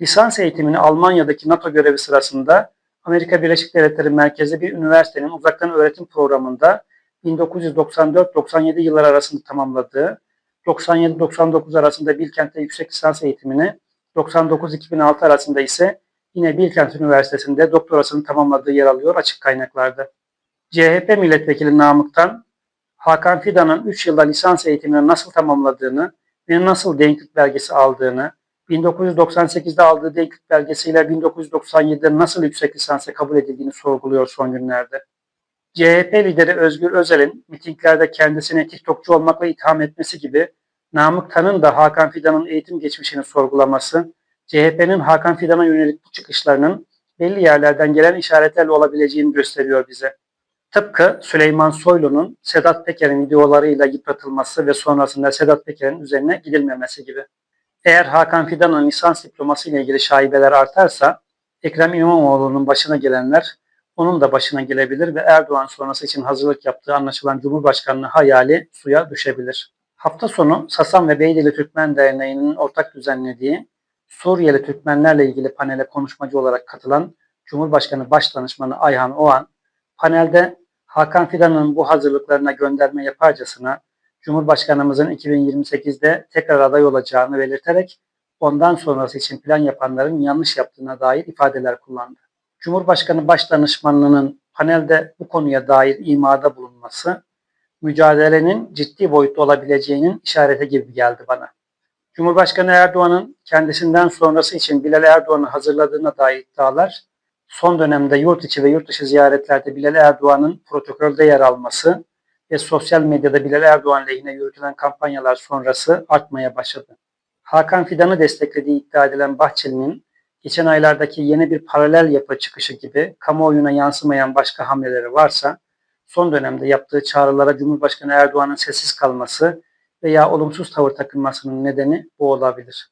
Lisans eğitimini Almanya'daki NATO görevi sırasında Amerika Birleşik Devletleri merkezli bir üniversitenin uzaktan öğretim programında 1994-97 yılları arasında tamamladığı, 97-99 arasında Bilkent'te yüksek lisans eğitimini, 99-2006 arasında ise yine Bilkent Üniversitesi'nde doktorasını tamamladığı yer alıyor açık kaynaklarda. CHP milletvekili Namık'tan Hakan Fidan'ın 3 yılda lisans eğitimini nasıl tamamladığını ve nasıl denklik belgesi aldığını, 1998'de aldığı denklik belgesiyle 1997'de nasıl yüksek lisansa kabul edildiğini sorguluyor son günlerde. CHP lideri Özgür Özel'in mitinglerde kendisini TikTokçu olmakla itham etmesi gibi Namık Tan'ın da Hakan Fidan'ın eğitim geçmişini sorgulaması, CHP'nin Hakan Fidan'a yönelik bu çıkışlarının belli yerlerden gelen işaretlerle olabileceğini gösteriyor bize. Tıpkı Süleyman Soylu'nun Sedat Peker'in videolarıyla yıpratılması ve sonrasında Sedat Peker'in üzerine gidilmemesi gibi. Eğer Hakan Fidan'ın lisans diploması ile ilgili şaibeler artarsa Ekrem İmamoğlu'nun başına gelenler onun da başına gelebilir ve Erdoğan sonrası için hazırlık yaptığı anlaşılan Cumhurbaşkanlığı hayali suya düşebilir. Hafta sonu Sasan ve Beydili Türkmen Derneği'nin ortak düzenlediği Suriyeli Türkmenlerle ilgili panele konuşmacı olarak katılan Cumhurbaşkanı Başdanışmanı Ayhan Oğan, panelde Hakan Fidan'ın bu hazırlıklarına gönderme yaparcasına Cumhurbaşkanımızın 2028'de tekrar aday olacağını belirterek ondan sonrası için plan yapanların yanlış yaptığına dair ifadeler kullandı. Cumhurbaşkanı Başdanışmanlığı'nın panelde bu konuya dair imada bulunması mücadelenin ciddi boyutta olabileceğinin işareti gibi geldi bana. Cumhurbaşkanı Erdoğan'ın kendisinden sonrası için Bilal Erdoğan'ı hazırladığına dair iddialar, son dönemde yurt içi ve yurt dışı ziyaretlerde Bilal Erdoğan'ın protokolde yer alması ve sosyal medyada Bilal Erdoğan lehine yürütülen kampanyalar sonrası artmaya başladı. Hakan Fidan'ı desteklediği iddia edilen Bahçeli'nin geçen aylardaki yeni bir paralel yapı çıkışı gibi kamuoyuna yansımayan başka hamleleri varsa, son dönemde yaptığı çağrılara Cumhurbaşkanı Erdoğan'ın sessiz kalması veya olumsuz tavır takınmasının nedeni bu olabilir.